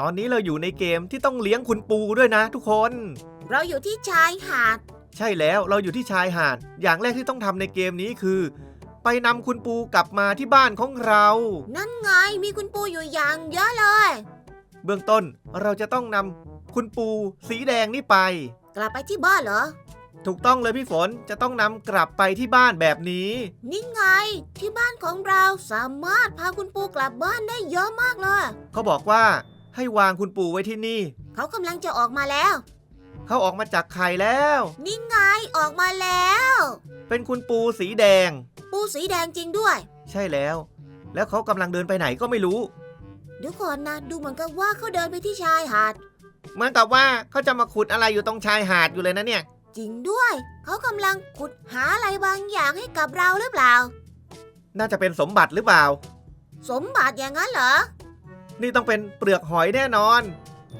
ตอนนี้เราอยู่ในเกมที่ต้องเลี้ยงคุณปูด้วยนะทุกคน เราอยู่ที่ชายหาด ใช่แล้วเราอยู่ที่ชายหาด อย่างแรกที่ต้องทำในเกมนี้คือ ไปนำคุณปูกลับมาที่บ้านของเรา นั่นไงมีคุณปูอยู่อย่างเยอะเลย เบื้องต้นเราจะต้องนำคุณปูสีแดงนี่ไป กลับไปที่บ้านเหรอ ถูกต้องเลยพี่ฝนจะต้องนำกลับไปที่บ้านแบบนี้ นี่ไง ที่บ้านของเราสามารถพาคุณปูกลับบ้านได้เยอะมากเลย เขาบอกว่า ให้วางคุณปูไว้ที่นี่ เขากำลังจะออกมาแล้ว เขาออกมาจากไข่แล้ว นี่ไงออกมาแล้ว เป็นคุณปูสีแดง ปูสีแดงจริงด้วย ใช่แล้ว แล้วเขากำลังเดินไปไหนก็ไม่รู้ เดี๋ยวก่อนนะ ดูเหมือนกับว่าเขาเดินไปที่ชายหาด เหมือนกับว่าเขาจะมาขุดอะไรอยู่ตรงชายหาดอยู่เลยนะเนี่ย จริงด้วย เขากำลังขุดหาอะไรบางอย่างให้กับเราหรือเปล่า น่าจะเป็นสมบัติหรือเปล่า สมบัติอย่างนั้นเหรอ นี่ต้องเป็นเปลือกหอยแน่นอน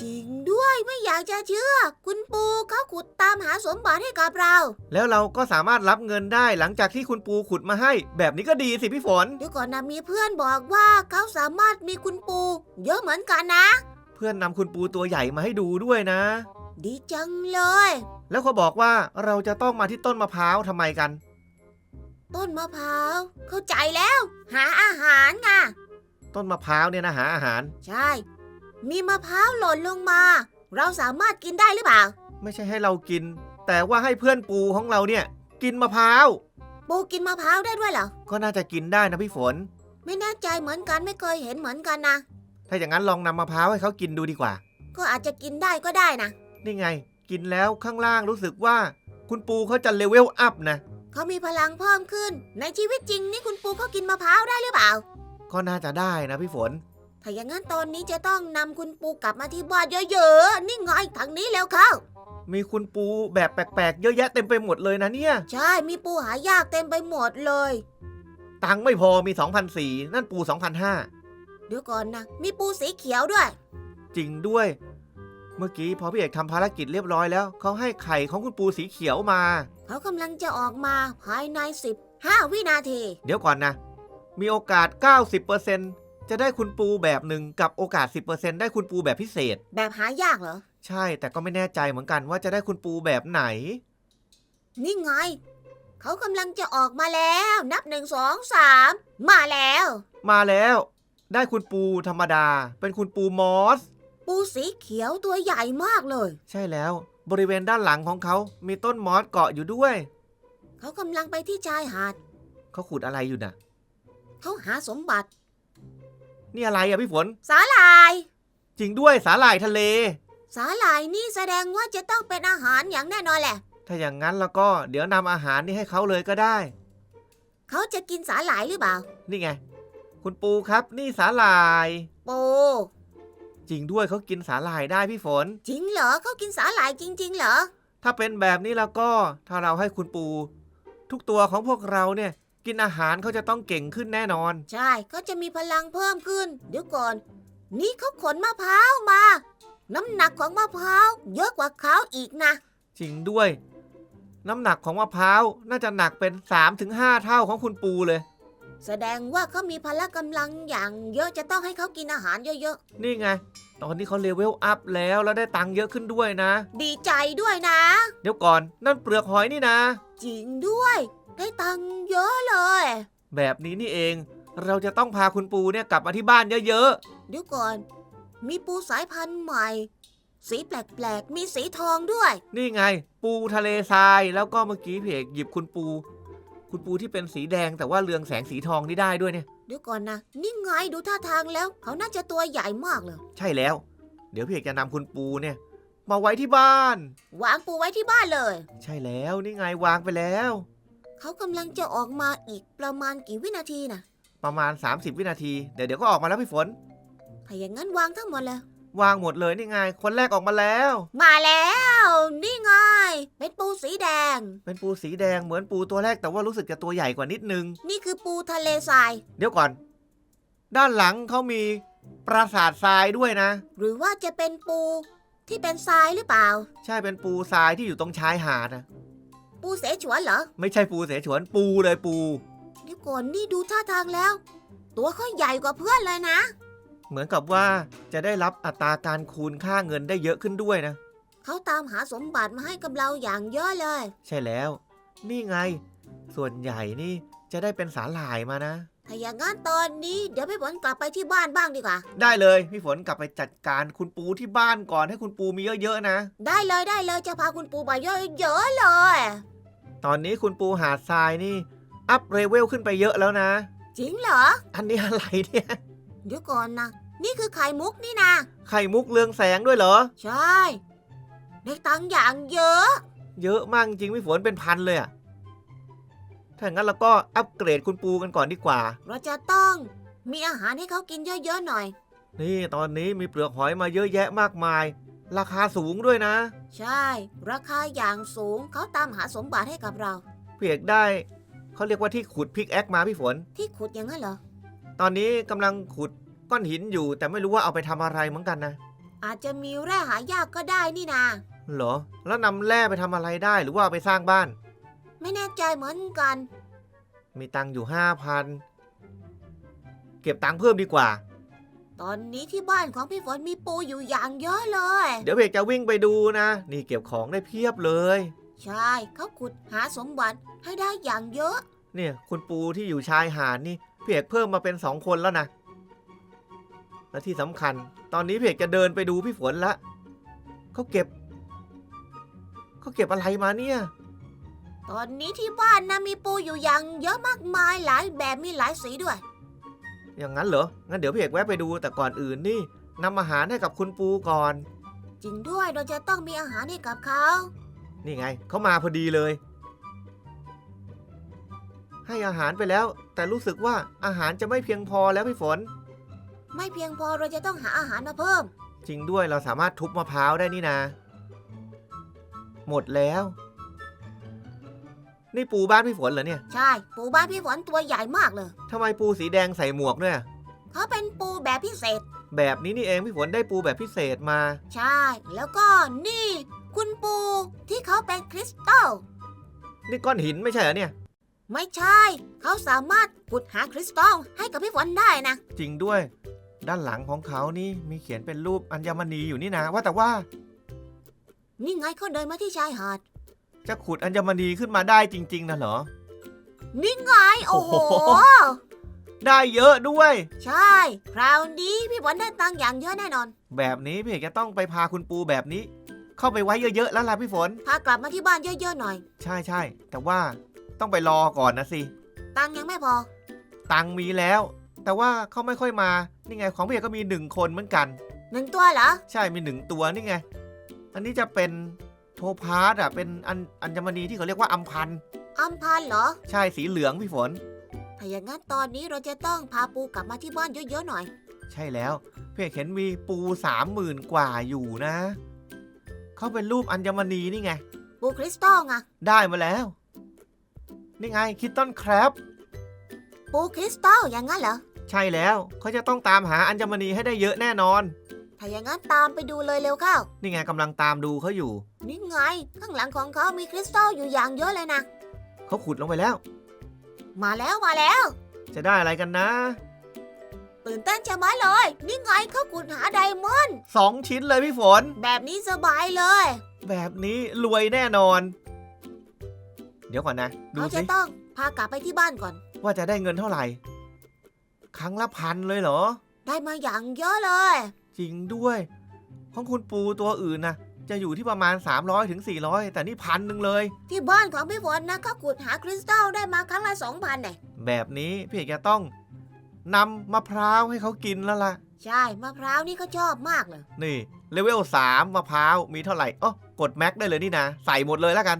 จริงด้วยไม่อยากจะเชื่อ คุณปูเขาขุดตามหาสมบัติให้กับเรา แล้วเราก็สามารถรับเงินได้หลังจากที่คุณปูขุดมาให้ แบบนี้ก็ดีสิพี่ฝน เดี๋ยวก่อนนะมีเพื่อนบอกว่าเขาสามารถมีคุณปู เยอะเหมือนกันนะ เพื่อนนำคุณปูตัวใหญ่มาให้ดูด้วยนะ ดีจังเลย แล้วเขาบอกว่าเราจะต้องมาที่ต้นมะพร้าวทำไมกัน ต้นมะพร้าวเข้าใจแล้ว หาอาหารไง ต้นมะพร้าวเนี่ยนะหาอาหาร ใช่ มีมะพร้าวหล่นลงมา เราสามารถกินได้หรือเปล่า ไม่ใช่ให้เรากิน แต่ว่าให้เพื่อนปูของเราเนี่ย กินมะพร้าวปูกินมะพร้าวได้ด้วยเหรอ ก็น่าจะกินได้นะพี่ฝน ไม่แน่ใจเหมือนกันไม่เคยเห็นเหมือนกันนะ ถ้าอย่างนั้นลองนำมะพร้าวให้เขากินดูดีกว่า ก็อาจจะกินได้ก็ได้นะ นี่ไง กินแล้วข้างล่างรู้สึกว่า คุณปูเขาจะเลเวลอัพนะ เขามีพลังเพิ่มขึ้น ในชีวิตจริงนี่คุณปูเขากินมะพร้าวได้หรือเปล่า ก็น่าจะได้นะพี่ฝน ถ้าอย่างนั้นตอนนี้จะต้องนำคุณปูกลับมาที่บ้านเยอะๆ นี่ไงทางนี้แล้วเข้า มีคุณปูแบบแปลกๆ เยอะแยะเต็มไปหมดเลยนะเนี่ย ใช่ มีปูหายากเต็มไปหมดเลย ตังค์ไม่พอมี2,004นั่นปู2,005เดี๋ยวก่อนนะ มีปูสีเขียวด้วย จริงด้วย เมื่อกี้พอพี่เอกทำภารกิจเรียบร้อยแล้วเขาให้ไข่ของคุณปูสีเขียวมา เขากำลังจะออกมาภายใน 15 วินาที เดี๋ยวก่อนนะ มีโอกาส 90%จะได้คุณปูแบบหนึ่งกับโอกาส 10%ได้คุณปูแบบพิเศษ แบบหายากเหรอ ใช่แต่ก็ไม่แน่ใจเหมือนกันว่าจะได้คุณปูแบบไหน นี่ไง เขากำลังจะออกมาแล้ว นับหนึ่งสองสามมาแล้ว มาแล้ว ได้คุณปูธรรมดา เป็นคุณปูมอส ปูสีเขียวตัวใหญ่มากเลย ใช่แล้ว บริเวณด้านหลังของเขามีต้นมอสเกาะอยู่ด้วย เขากำลังไปที่ชายหาดเขาขุดอะไรอยู่น่ะ เขาหาสมบัติ นี่อะไรอะพี่ฝน สาหร่าย จริงด้วยสาหร่ายทะเล สาหร่ายนี่แสดงว่าจะต้องเป็นอาหารอย่างแน่นอนแหละ ถ้าอย่างนั้นแล้วก็เดี๋ยวนำอาหารนี่ให้เขาเลยก็ได้ เขาจะกินสาหร่ายหรือเปล่า นี่ไง คุณปูครับนี่สาหร่ายปูจริงด้วยเขากินสาหร่ายได้พี่ฝน จริงเหรอเขากินสาหร่ายจริง ๆ เหรอ ถ้าเป็นแบบนี้แล้วก็ถ้าเราให้คุณปู ทุกตัวของพวกเราเนี่ย กินอาหารเขาจะต้องเก่งขึ้นแน่นอน ใช่เขาจะมีพลังเพิ่มขึ้น เดี๋ยวก่อน นี่เขาขนมะพร้าวมา น้ำหนักของมะพร้าวเยอะกว่าเขาอีกนะ จริงด้วย น้ำหนักของมะพร้าวน่าจะหนักเป็น 3-5 เท่าของคุณปูเลย แสดงว่าเขามีพละกำลังอย่างเยอะจะต้องให้เขากินอาหารเยอะนี่ไง ตอนนี้เขาเลเวลอัพแล้วแล้วได้ตังค์เยอะขึ้นด้วยนะ ๆ ดีใจด้วยนะ เดี๋ยวก่อนนั่นเปลือกหอยนี่นะ จริงด้วย ได้ตังค์เยอะเลย แบบนี้นี่เอง เราจะต้องพาคุณปูเนี่ยกลับมาที่บ้านเยอะเดี๋ยวก่อน มีปูสายพันธุ์ใหม่ สีแปลกๆ มีสีทองด้วย ๆ นี่ไง ปูทะเลทรายแล้วก็เมื่อกี้เพเอกหยิบคุณปู คุณปูที่เป็นสีแดงแต่ว่าเรืองแสงสีทองนี่ได้ด้วยเนี่ย เดี๋ยวก่อนนะ นี่ไงดูท่าทางแล้ว เขาน่าจะตัวใหญ่มากเลย ใช่แล้ว เดี๋ยวเพเอกจะนำคุณปูเนี่ย มาไว้ที่บ้าน วางปูไว้ที่บ้านเลย ใช่แล้วนี่ไงวางไปแล้ว เขากำลังจะออกมาอีกประมาณกี่วินาทีนะประมาณ 30 วินาที เดี๋ยวเดี๋ยวก็ออกมาแล้วพี่ฝน ถ้าอย่างนั้นวางทั้งหมดเลยวางหมดเลยนี่ไง คนแรกออกมาแล้ว มาแล้ว นี่ไง เป็นปูสีแดง เป็นปูสีแดงเหมือนปูตัวแรกแต่ว่ารู้สึกจะตัวใหญ่กว่านิดนึง นี่คือปูทะเลทราย เดี๋ยวก่อน ด้านหลังเขามีปราสาททรายด้วยนะ หรือว่าจะเป็นปูที่เป็นทรายหรือเปล่า ใช่เป็นปูทรายที่อยู่ตรงชายหาดนะ ปูเสฉวนเหรอไม่ใช่ปูเสฉวนปูเลยปู เดี๋ยวก่อนนี่ดูท่าทางแล้ว ตัวเขาใหญ่กว่าเพื่อนเลยนะ เหมือนกับว่าจะได้รับอัตราการคูณค่าเงินได้เยอะขึ้นด้วยนะ เขาตามหาสมบัติมาให้กับเราอย่างเยอะเลย ใช่แล้ว นี่ไง ส่วนใหญ่นี่จะได้เป็นสาหร่ายมานะ ถ้าอย่างนั้นตอนนี้เดี๋ยวพี่ฝนกลับไปที่บ้านบ้างดีกว่า ได้เลยพี่ฝนกลับไปจัดการคุณปูที่บ้านก่อนให้คุณปูมีเยอะๆนะ ได้เลยได้เลยจะพาคุณปูไปเยอะๆเลย ตอนนี้คุณปูหาดทรายนี่ อัพเลเวลขึ้นไปเยอะแล้วนะ จริงเหรอ อันนี้อะไรเนี่ย เดี๋ยวก่อนนะ นี่คือไข่มุกนี่นะ ไข่มุกเรืองแสงด้วยเหรอ ใช่ ได้ตังค์อย่างเยอะ เยอะมากจริงพี่ฝนเป็นพันเลยอะถ้าอย่างนั้นเราก็อัปเกรดคุณปูกันก่อนดีกว่า เราจะต้อง มีอาหารให้เขากินเยอะๆหน่อย นี่ตอนนี้มีเปลือกหอยมาเยอะแยะมากมาย ราคาสูงด้วยนะ ใช่ ราคาอย่างสูงเขาตามหาสมบัติให้กับเราพี่เอกได้เขาเรียกว่าที่ขุดพิกแอคมาพี่ฝน ที่ขุดอย่างนั้นเหรอ ตอนนี้กำลังขุดก้อนหินอยู่ แต่ไม่รู้ว่าเอาไปทำอะไรเหมือนกันนะ อาจจะมีแร่หายากก็ได้นี่นา เหรอ แล้วนำแร่ไปทำอะไรได้หรือว่าเอาไปสร้างบ้าน ไม่แน่ใจเหมือนกัน มีตังค์อยู่ห้าพันเก็บตังค์เพิ่มดีกว่า ตอนนี้ที่บ้านของพี่ฝนมีปูอยู่อย่างเยอะเลย เดี๋ยวเพกจะวิ่งไปดูนะ นี่เก็บของได้เพียบเลย ใช่เขาขุดหาสมบัติให้ได้อย่างเยอะ เนี่ยคุณปูที่อยู่ชายหาดนี่พี่เอกเพิ่มมาเป็นสองคนแล้วนะ และที่สำคัญ ตอนนี้พี่เอกจะเดินไปดูพี่ฝนละเขาเก็บเขาเก็บอะไรมาเนี่ย ตอนนี้ที่บ้านนะมีปูอยู่อย่างเยอะมากมายหลายแบบมีหลายสีด้วย อย่างนั้นเหรอ งั้นเดี๋ยวพี่เอกแวะไปดูแต่ก่อนอื่นนี่นำอาหารให้กับคุณปูก่อน จริงด้วยเราจะต้องมีอาหารให้กับเขา นี่ไงเขามาพอดีเลย ให้อาหารไปแล้ว แต่รู้สึกว่าอาหารจะไม่เพียงพอแล้วพี่ฝน ไม่เพียงพอเราจะต้องหาอาหารมาเพิ่ม จริงด้วยเราสามารถทุบมะพร้าวได้นี่นะ หมดแล้ว นี่ปูบ้านพี่ฝนเหรอเนี่ยใช่ ปูบ้านพี่ฝนตัวใหญ่มากเลยทำไมปูสีแดงใส่หมวกด้วยอะเขาเป็นปูแบบพิเศษ แบบนี้นี่เองพี่ฝนได้ปูแบบพิเศษมา ใช่ แล้วก็นี่ คุณปูที่เขาเป็นคริสตัลนี่ก้อนหินไม่ใช่เหรอเนี่ย ไม่ใช่ เขาสามารถขุดหาคริสตัลให้กับพี่ฝนได้นะจริงด้วย ด้านหลังของเขานี่มีเขียนเป็นรูปอัญมณีอยู่นี่นะว่าแต่ว่า นี่ไงเขาเดินมาที่ชายหาด จะขุดอัญมณีขึ้นมาได้จริง ๆนะเหรอ นี่ไง โอ้โห โอ้โห ได้เยอะด้วย ใช่ คราวนี้พี่ฝนได้ตังค์อย่างเยอะแน่นอน แบบนี้พี่เอกจะต้องไปพาคุณปูแบบนี้ เข้าไปไว้เยอะๆแล้วล่ะพี่ฝน พากลับมาที่บ้านเยอะๆหน่อย ใช่ใช่แต่ว่าต้องไปรอก่อนนะสิ ตังค์ยังไม่พอ ตังค์มีแล้ว แต่ว่าเขาไม่ค่อยมา นี่ไงของพี่เอกก็มีหนึ่งคนเหมือนกัน หนึ่งตัวเหรอ ใช่มีหนึ่งตัวนี่ไง อันนี้จะเป็นโท พาสอะเป็นอัญอัญมณีที่เขาเรียกว่าอัมพันธ์อัมพันธ์เหรอ ใช่สีเหลืองพี่ฝน ถ้าอย่างนั้นตอนนี้เราจะต้องพาปูกลับมาที่บ้านเยอะๆหน่อย ใช่แล้วพี่เอกเห็นมีปูสามหมื่นกว่าอยู่นะ เขาเป็นรูปอัญมณีนี่ไง ปูคริสตัลไงได้มาแล้ว นี่ไงคิตตันแครบปูคริสตัลอย่างนั้นเหรอ ใช่แล้วเขาจะต้องตามหาอัญมณีให้ได้เยอะแน่นอน ถ้าอย่างนั้นตามไปดูเลยเร็วเข้า นี่ไงกำลังตามดูเขาอยู่ นี่ไง ข้างหลังของเขามีคริสตัลอยู่อย่างเยอะเลยนะ เขาขุดลงไปแล้ว มาแล้วมาแล้ว จะได้อะไรกันนะ ตื่นเต้นจะมาเลย นี่ไงเขาขุดหาไดมอนด์ สองชิ้นเลยพี่ฝน แบบนี้สบายเลยแบบนี้รวยแน่นอน เดี๋ยวก่อนนะ ดูเขาจะสิต้องพากลับไปที่บ้านก่อน ว่าจะได้เงินเท่าไหร่ ครั้งละพันเลยเหรอ ได้มาอย่างเยอะเลย จริงด้วย ของคุณปูตัวอื่นนะจะอยู่ที่ประมาณ 300ถึง400 แต่นี่พันหนึ่งเลย ที่บ้านของพี่ฝนนะเขาขุดหาคริสตัลได้มาครั้งละสองพันเนี่ยแบบนี้พี่เอกจะต้องนำมะพร้าวให้เขากินแล้วล่ะ ใช่มะพร้าวนี่เขาชอบมากเลย นี่เลเวลสามมะพร้าวมีเท่าไหร่อ๋อกดแม็กได้เลยนี่นะ ใส่หมดเลยแล้วกัน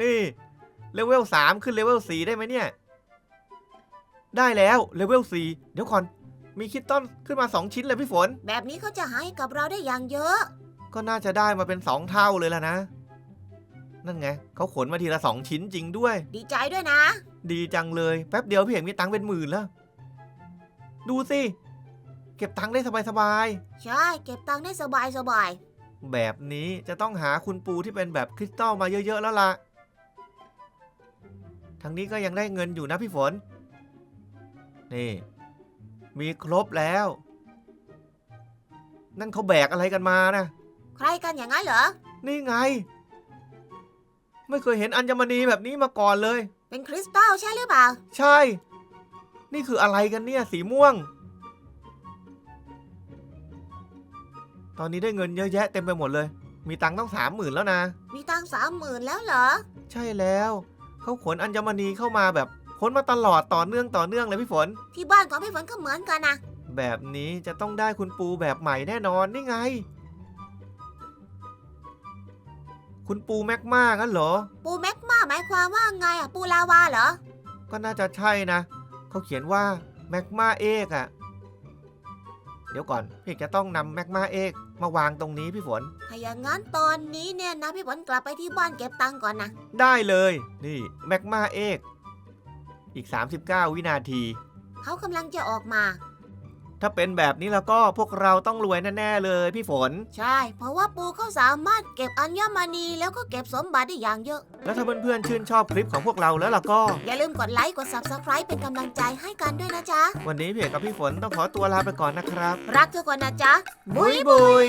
นี่เลเวลสามขึ้นเลเวลสี่ได้ไหมเนี่ย ได้แล้วเลเวลสี่เดี๋ยวก่อน มีคิตตันขึ้นมา 2 ชิ้นเลยพี่ฝน แบบนี้เขาจะหาให้กับเราได้อย่างเยอะ ก็น่าจะได้มาเป็น 2 เท่าเลยแล้วนะ นั่นไงเขาขนมาทีละ 2 ชิ้นจริงด้วย ดีใจด้วยนะ ดีจังเลยแป๊บเดียวพี่เอกมีตังค์เป็นหมื่นแล้ว ดูสิ เก็บตังค์ได้สบายใช่ เก็บตังค์ได้สบายสบายๆแบบนี้จะต้องหาคุณปูที่เป็นแบบคริสตัลมาเยอะๆแล้วล่ะทางนี้ก็ยังได้เงินอยู่นะพี่ฝน นี่ มีครบแล้ว นั่นเขาแบกอะไรกันมานะ ใครกันอย่างนั้นเหรอ นี่ไง ไม่เคยเห็นอัญมณีแบบนี้มาก่อนเลย เป็นคริสตัลใช่หรือเปล่า ใช่ นี่คืออะไรกันเนี่ย สีม่วง ตอนนี้ได้เงินเยอะแยะเต็มไปหมดเลย มีตังค์ต้องสามหมื่นแล้วนะ มีตังสามหมื่นแล้วเหรอ ใช่แล้ว เขาขนอัญมณีเข้ามาแบบ ขนมาตลอดต่อเนื่องต่อเนื่องเลยพี่ฝน ที่บ้านของพี่ฝนก็เหมือนกันนะแบบนี้จะต้องได้คุณปูแบบใหม่แน่นอนนี่ไง คุณปูแม็กมางั้นเหรอ ปูแมกมาหมายความว่าไงอะปูลาวาเหรอ ก็น่าจะใช่นะเขาเขียนว่าแม็กมาเอกอะเดี๋ยวก่อนพี่จะต้องนำแม็กมาเอกมาวางตรงนี้พี่ฝน ถ้าอย่างนั้นตอนนี้เนี่ยนะพี่ฝนกลับไปที่บ้านเก็บตังค์ก่อนนะ ได้เลย นี่แม็กมาเอก อีก 39 วินาที เขากำลังจะออกมา ถ้าเป็นแบบนี้แล้วก็พวกเราต้องรวยแน่ๆเลยพี่ฝน ใช่ เพราะว่าปูเขาสามารถเก็บอัญมณีแล้วก็เก็บสมบัติได้อย่างเยอะ แล้วถ้าเพื่อนๆชื่นชอบคลิปของพวกเราแล้วล่ะก็ อย่าลืมกดไลค์กด subscribe เป็นกำลังใจให้กันด้วยนะจ๊ะ วันนี้พี่เอกกับพี่ฝนต้องขอตัวลาไปก่อนนะครับ รักทุกคนนะจ๊ะบุยบุย